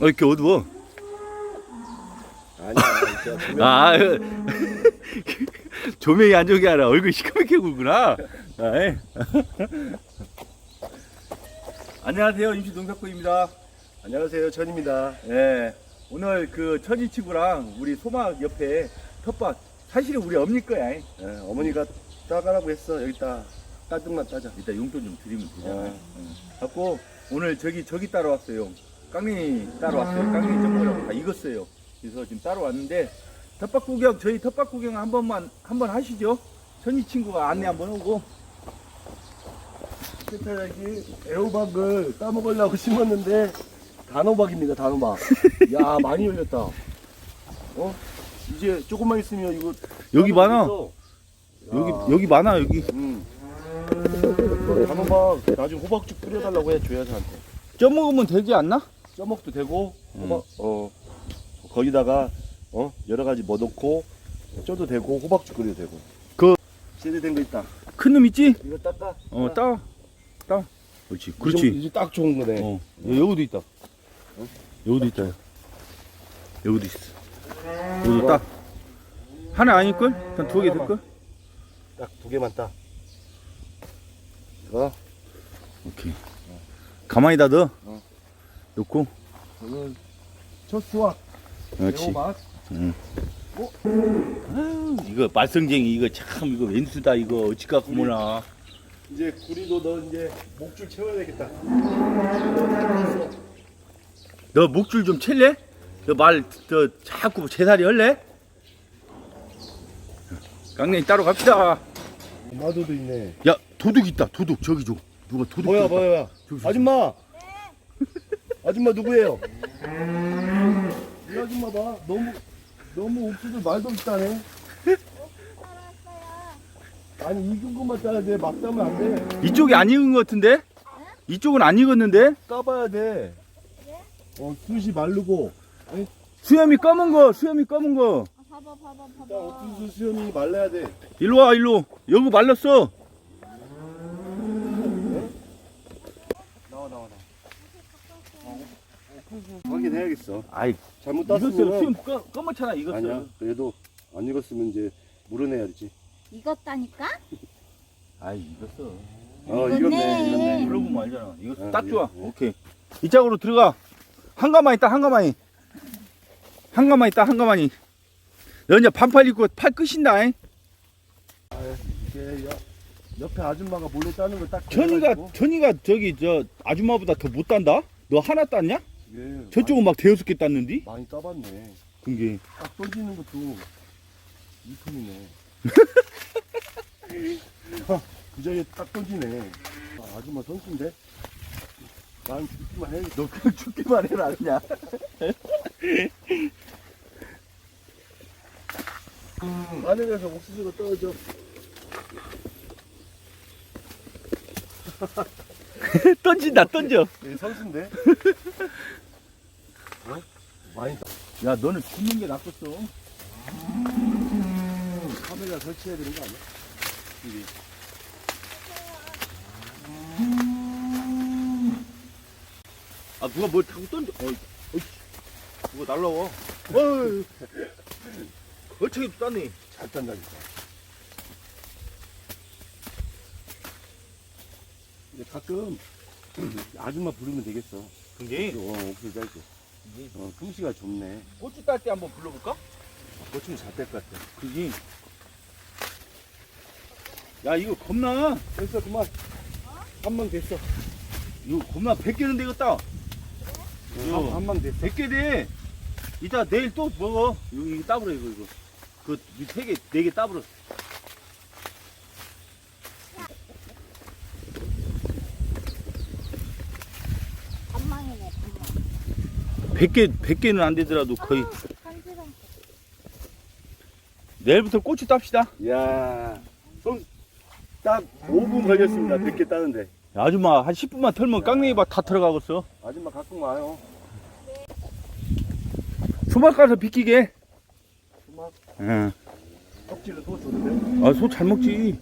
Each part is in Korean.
어, 이렇게 어두워? 아니야 아, 조명이 안 좋은 게 아니라 얼굴 시커멓게 굴구나. 아이. 안녕하세요, 임시 농사꾼입니다. 안녕하세요 전입니다 예, 오늘 그 천지 친구랑 우리 소막 옆에 텃밭, 사실은 우리 엄니 거야. 예, 어머니가 따가라고 했어 여기다 따뜻만 따자 이따 용돈 좀 드리면 되잖아. 아. 응. 갖고 오늘 저기 저기 따러 왔어요. 깡리 따러 왔어요. 깡리 전부라고 다 익었어요. 그래서 지금 따러 왔는데 텃밭 구경 저희 텃밭 구경 한 번만 한 번 하시죠. 천이 친구가 안내 한번 오고 세타자기 애호박을 따먹으려고 심었는데 단호박입니다 단호박 야 많이 열렸다 어? 이제 조금만 있으면 이거 여기 많아. 여기 야. 여기 많아 여기. 음. 단호박 나중에 호박죽 끓여달라고 해 조여사한테 쪄 먹으면 되지 않나? 쪄먹도 되고 음. 호박 어 거기다가 어 여러 가지 뭐 넣고 쪄도 되고 호박죽 끓여도 되고 그- 제대로 된거 있다 큰 놈 있지? 이거 닦아 어 따. 따. 그렇지. 그렇지. 이제 딱 좋은 거네 어. 여기도 있다. 여기도 있다. 여기도 있어. 여기도 따. 하나 아닐걸? 한 두 개 될걸? 딱 두 개만 따 이거 오케이. 가만히 다 넣어. 어. 오늘 첫 수확 그렇지. 애호박 아유, 이거 말썽쟁이 이거 참 이거 왼수다 이거 어찌 갖고 뭐나. 이제 구리도 너 이제 목줄 채워야 되겠다 너 목줄 좀 챌래? 너말저 자꾸 제살이 할래? 깡냉이 따로 갑시다. 마도도 있네 야 도둑 있다 도둑 저기 줘. 누가 도둑 뭐야 줬다. 뭐야 저기 줘. 아줌마 아줌마 누구예요? 이 아줌마 봐 너무 너무 옥수수 말도 없이 따네. 아니 익은 것만 따야 돼 막 따면 안 돼. 이쪽이 안 익은 것 같은데? 이쪽은 안 익었는데? 따봐야 돼. 어, 숯이 마르고. 수염이 검은 거 수염이 검은 거. 봐봐 봐봐 봐봐. 옥수수 수염이 말라야 돼. 일로 와 일로. 여기 말랐어 나와 나와 나와 확인해야겠어 아이 잘못 익었어요 땄으면 수염 검, 검었잖아 익었어 아니야 그래도 안 익었으면 이제 물어내야지 익었다니까? 아이 익었어 어 익었네. 익었네 물어보면 알잖아 이거 어, 딱 좋아 예, 예. 오케이 이쪽으로 들어가 한 가만 있다 한 가만히 한 가만 있다 한 가만히 너 이제 반팔 입고 팔 끄신다 잉? 이게 여- 옆에 아줌마가 몰래 따는 걸딱 전이가 전이가 저기 저 아줌마보다 더못 딴다? 너 하나 땄냐? 예, 저쪽은 막 대여섯 개 땄는디? 많이, 따봤네. 그게. 딱 던지는 것도 이품이네. 그 자리에 딱 던지네. 아, 아줌마 선수인데? 난 죽기만 해. 너 그냥 죽기만 해라 그냥. 하늘에서 옥수수가 떨어져 던진다 던져. 예, 선수인데. 어? 많이 따 야 너는 죽는 게 낫겠어. 카메라 설치해야 되는 거 아니야? 여기. 아 누가 뭘 타고 던져? 어이 어이 누가 날라와. 어이. 어떻게 땄니 잘 딴다니까 근데 가끔 아줌마 부르면 되겠어. 그게? 어, 옥수수 짧게? 어, 품씨가 좋네. 고추 딸 때 한번 불러볼까? 고추는 잘뺄 것 같아. 그게? 야 이거 겁나. 됐어 그만. 한 방 됐어. 이거 겁나. 100개는 되겠다. 이거 한방 됐어. 100개 돼. 이따 내일 또 먹어. 이거, 이거 따버려 이거 이거. 그세 개 네 개 따버려 반망이네 반망 100개 100개는 안 되더라도 거의. 아, 간지럼 내일부터 고추 땁시다. 이야 손, 딱 5분 걸렸습니다. 100개 따는데. 야, 아줌마 한 10분만 털면 깡냉이밭 다 들어가겠어. 아줌마 가끔 와요. 수박 가서 비키게. 수박? 응. 껍질은 또 좋은데? 아 소 잘 먹지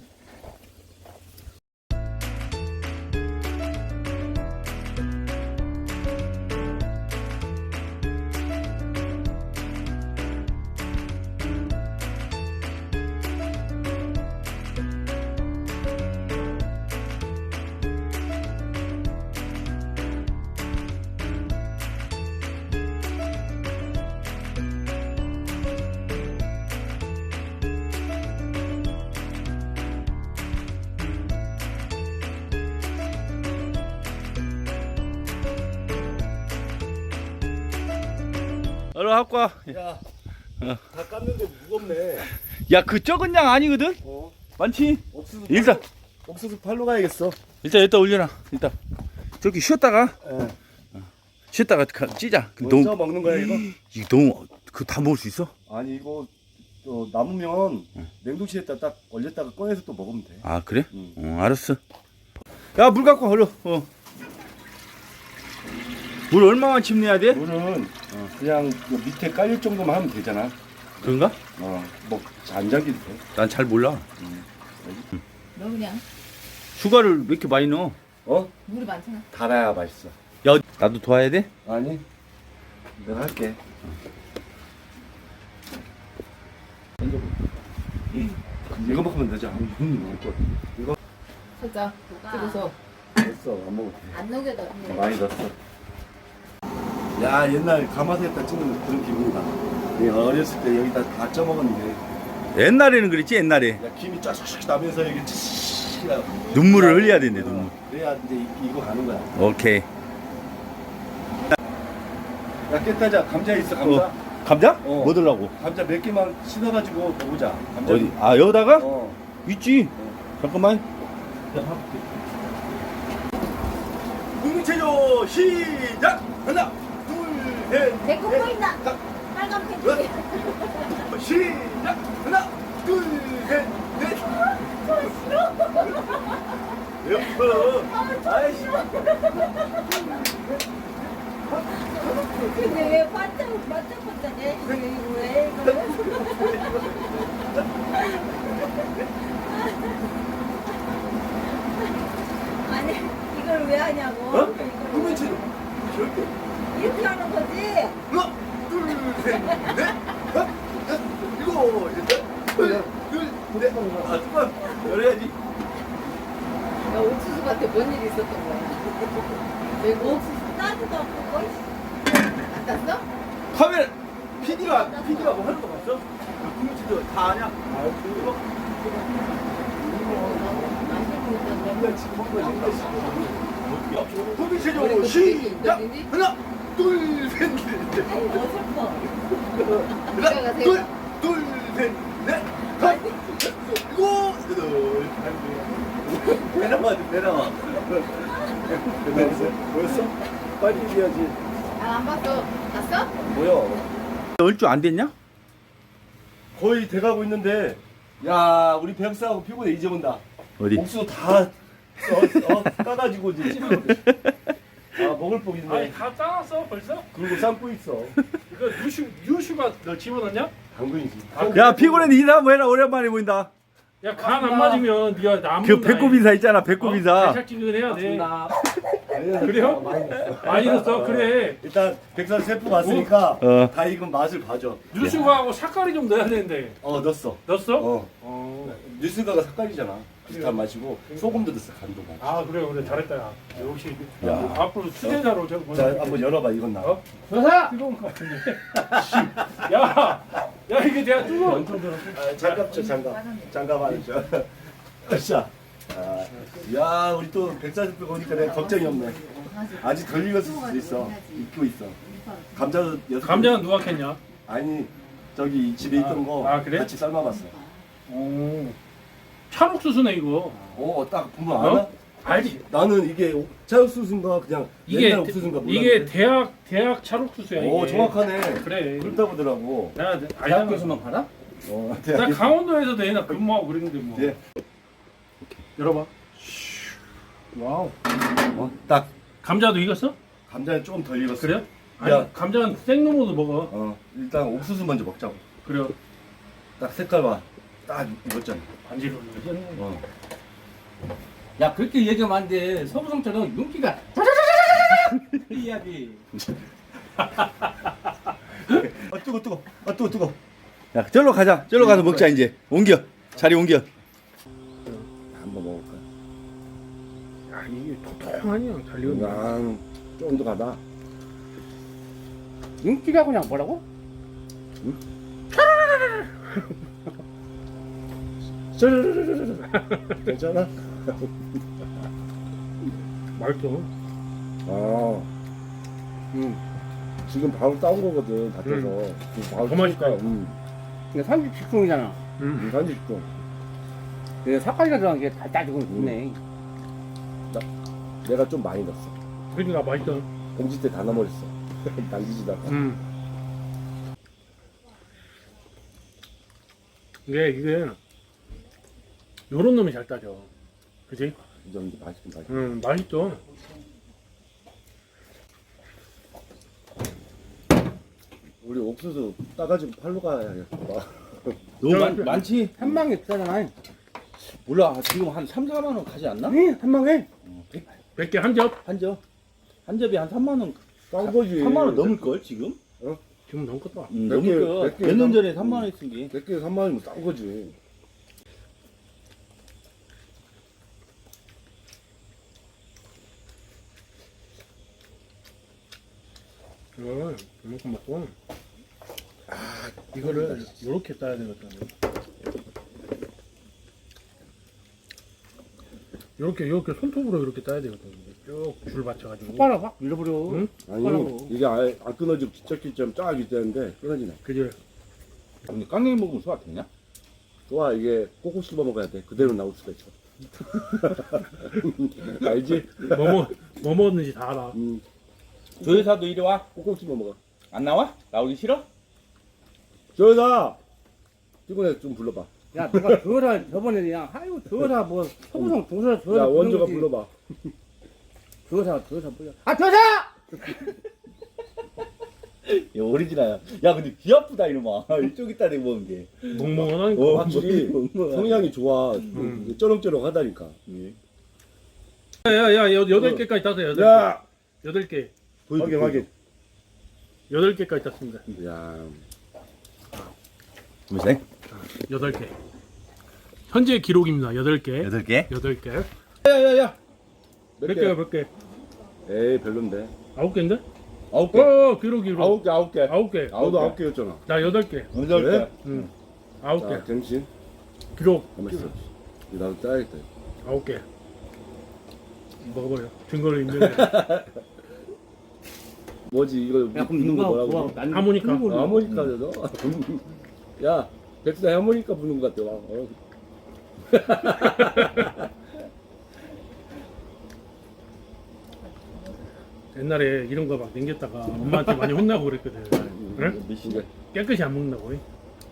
얼른 갖고 와. 야, 어. 다 깠는데 무겁네. 야, 그 적은 양 아니거든? 어, 많지? 옥수수. 일단. 팔로- 옥수수 팔로 가야겠어. 일단 여기다 올려놔. 일단. 저기 쉬었다가, 예. 쉬었다가 가- 찌자. 그 먼저 너무, 먹는 거야 이거? 이거 너무, 그 다 먹을 수 있어? 아니 이거 또 남으면 냉동실에다 딱 얼렸다가 꺼내서 또 먹으면 돼. 아, 그래? 응. 어, 알았어. 야, 물 갖고 와, 얼른. 어. 물 얼마만 침내야 돼? 물은 그냥 요 밑에 깔릴 정도만 하면 되잖아. 그런가? 어, 뭐안 잠기도 돼. 난 잘 몰라. 너 그냥 슈가를 왜 이렇게 많이 넣어? 어? 물이 많잖아. 달아야 맛있어. 야, 나도 도와야 돼? 아니, 내가 할게. 이거 먹으면 되지. 아, 이건 먹을 거. 이거 살짝 찍어서 됐어, 안 먹어도 돼. 안 녹여도 돼. 많이 넣었어. 야, 옛날 가마솥에다 찍는 그런 기분이다. 내가 어렸을 때 여기다 다 쪄먹었는데, 옛날에는 그랬지, 옛날에. 야, 김이 쫙쫙 나면서 여기 치 눈물을 흘려야 된대, 눈물. 그래야 이제 이- 이거 가는 거야. 오케이. 야, 깨따자. 감자 있어, 감자. 어. 감자? 어. 뭐 들라고? 감자 몇 개만 씻어가지고 먹자. 감자. 어디? 아, 여기다가? 어. 있지. 잠깐만. 국민체조 시작! 하나, 넷, 보인다. 다, 빨간 팬티. 시작! 하나, 둘, 셋, 넷. 여보, 아이씨. 근데 왜 반짝 반짝 반짝해? 이거 왜 이거? 아니 이걸 왜 하냐고? 어? 국민체조. 절대. 이렇게 하는 거지. 하나, 둘, 셋, 넷, 다섯, 여섯, 일곱, 여덟, 하나, 둘, 셋. 아, 잠깐. 열어야지. 야, 옥수수한테 뭔 일이 있었던 거야? 왜 옥수수 따지도 않고 뭘 안 땄어? 카메라. PD가, PD가 뭐 하는 거 봤어? 국민체조 다 아냐? 아, 그거? 지금 먹고 있는 거 국민체조 시작! 하나, 둘, 셋, 넷. 아니 어설퍼. 하나, 둘, 둘, 셋, 넷, 다섯, 일곱, 여덟, 아이고. 배 나와. 뭐였어? 빨리 얘기하지. 아, 안 봤어. 봤어? 뭐야? 얼줄 안 됐냐? 거의 돼가고 있는데, 야, 우리 백사하고 피곤해 이제 온다. 어디? 옥수수 다 어, 어, 까가지고 이제 찌르거든. 아, 먹을 복 아니 있네. 다 짜놨어 벌써? 그리고 삶고 있어. 이거 유슈 유슈가 너 집어넣냐? 당근이지. 야, 피곤해. 인사 한번 해라. 오랜만에 보인다. 야 간 안 맞으면 네가 나안 그 배꼽 인사 있잖아. 배꼽 인사. 배착진을 해야 돼. 그래요? 그래요? 많이 넣었어. 많이 넣었어 그래. 일단 백산 세프 왔으니까 어. 다 익은 맛을 봐줘. 유슈가 하고 삭갈이 좀 넣어야 되는데 어 넣었어. 넣었어? 어. 어. 뉴스가가 색깔이잖아. 비슷한 맛이고 소금도 넣었어 간도 맛. 아 그래 그래 잘했다 야. 역시 야. 앞으로 투자자로 저자 한번 열어봐 이건 나. 어? 조사 뜨거운 것 같은데. 씨. 야, 야 이게 내가 뜨거. 아, 장갑 쳐 장갑. 장갑 안 쳐. 자. 아, 야 우리 또 백사십 배 오니까 내가 걱정이 없네. 아직 덜 익었을 수도 있어. 익고 있어. 감자도 여섯 개. 감자는 누가 캤냐? 아니 저기 집에 있던 아, 거 아, 그래? 같이 삶아봤어. 오. 찰옥수수네 이거. 어 딱 보면 어? 알아? 알지? 나는 이게 찰옥수수인가 그냥 이게 옛날 옥수수인가 몰랐는데. 이게 대학 대학 찰옥수수야 이게. 오 정확하네. 그래. 그렇다 보더라고. 나 대학교에서만 팔아? 어, 나 대학 강원도에서도 옛날 근무하고 그랬는데 뭐. 예. 열어봐. 와우. 어, 딱 감자도 익었어? 감자는 조금 덜 익었어. 그래요? 아니 야. 감자는 생놈으로도 먹어. 어, 일단 옥수수 먼저 먹자고. 그래요. 딱 색깔 봐. 딱 익었잖아. 반지로. 어. 야 그렇게 얘기하면 안 돼. 서부성처럼 윤기가 자자자자자자 해야지. 아 뜨거 뜨거. 아 뜨거 뜨거. 야, 절로 가자. 절로 가서 먹자, 이제. 옮겨. 자리 옮겨. 한번 먹을까? 야 이게 잘 익었네. 양 조금 더 가다. 윤기가 그냥 뭐라고? 괜찮아? 맛있어. 아. 지금 바로 따온 거거든 밭에서 음. 지금 바로 더 맛있다. 따니까, 음. 근데 산지 직송이잖아. 음. 산지 있고 근데 사카리가 들어간 게 달달지고 좋네. 내가 좀 많이 넣었어 그러니까 맛있다. 봉지 때 다 넣어버렸어 남기지다가 음. 이게 이게 요런 놈이 잘 따져. 그지? 이 정도 맛있긴 맛있어 음 맛있죠. 우리 옥수수 따가지고 팔로 가야겠다 너무 저- 많, 많지? 한 방에 비싸잖아. 몰라 지금 한 3, 4만 원 가지 않나? 네, 한 방에. 100개 한 접? 한 접? 한 접이 한 3만 원 싼 거지 3만 원 넘을 걸 지금? 지금 넘겠다. 음, 몇 개, 넘을 걸 몇 개, 몇년 삼- 전에 3만 원 했은 게 100개에 3만 원이면 싼 거지 이걸 이만큼 먹고 아 이거를 요렇게 따야 되거든. 요렇게 요렇게 손톱으로 이렇게 따야 되거든. 쭉줄 받쳐가지고. 손가락 확 밀어버려. 응? 아니 손가락으로. 이게 아예 안 끊어지고 기적기처럼 쫙 있다는데 끊어지네 그지? 근데 깡냉이 먹으면 소화 되냐? 좋아 이게 꼭꼭 씹어 먹어야 돼 그대로 나올 수가 있어 알지? 뭐, 먹, 뭐 먹었는지 다 알아. 음, 조 여사도 이리 와? 꼭꼭 씹어 먹어 안 나와? 나오기 싫어? 저여사 피곤해 좀 불러봐 야, 누가 주어라 저번에 그냥 아이고 주어라 뭐 서구성 주어라 주어라. 야 원조가. 불러봐 주어라 주어라 불러. 아 주어라! 야 오리지나야 야 근데 귀 아프다 이놈아 이쪽 있다 내가 먹은 게 멍멍하다니까. 어, 확실히 뭐, 성향이 좋아 음. 쩌렁쩌렁 하다니까 예. 야야야 여덟 개까지 땄어 여덟 개. 야 여덟 개. 확인 확인 여덟 개까지 땄습니다. 야 무슨? 여덟 개. 현재 기록입니다. 여덟 개. 여덟 개? 여덟 개. 야야야 몇 개? 개야 몇 개? 에이 별론데 아홉 개인데? 아홉 개 어 기록 기록. 아홉 개 아홉 개 아홉 개. 너도 아홉 개였잖아 자 여덟 개. 여덟? 개 응. 아홉 자 개. 갱신 기록. 가만 있어 이거 나도 짜야겠다 아홉 개. 먹어버려. 증거를 인정해. 뭐지 이거 야 그럼 부는 거 누가 뭐라고 좋아? 난 하모니카. 아, 하모니카죠 너? 야 백사 하모니카 부는 것 같아 와. 어. 옛날에 이런 거 막 남겼다가 엄마한테 많이 혼나고 그랬거든. 그래? 미신데 깨끗이 안 먹는다고. 이?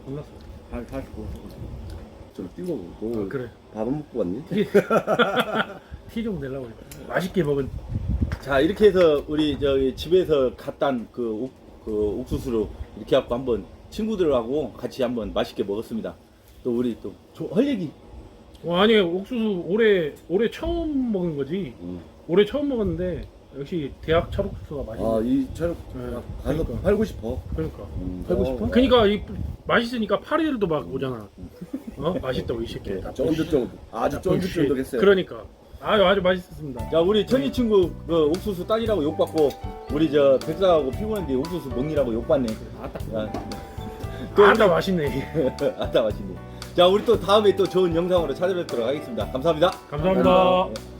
혼났어. 잘 사시고. 좀 뛰고 너 아, 그래. 밥은 먹고 왔니? 티 좀 내려고. 맛있게 먹은. 자 이렇게 해서 우리 저기 집에서 갓단 그, 옥, 그 옥수수로 이렇게 갖고 한번 친구들하고 같이 한번 맛있게 먹었습니다 또 우리 또 조- 할 얘기 와 아니 옥수수 올해 올해 처음 먹은 거지. 응. 올해 처음 먹었는데 역시 대학 찰옥수수가 맛있네. 아이 촬영 네, 가서 그러니까. 팔고 싶어 그러니까. 음, 팔고 어. 싶어? 그러니까 이 맛있으니까 파리들도 막 오잖아. 어 맛있다고 이 새끼. 다 쫀득쫀득 아주 쫀득쫀득했어요 그러니까 아유 아주 맛있었습니다. 자 우리 천희 친구 그 옥수수 딸이라고 욕 받고 우리 저 백사하고 피곤한데 옥수수 먹니라고 욕 받네 야, 아다 맛있네. 아따 맛있네 자 우리 또 다음에 또 좋은 영상으로 찾아뵙도록 하겠습니다 감사합니다 감사합니다. 네.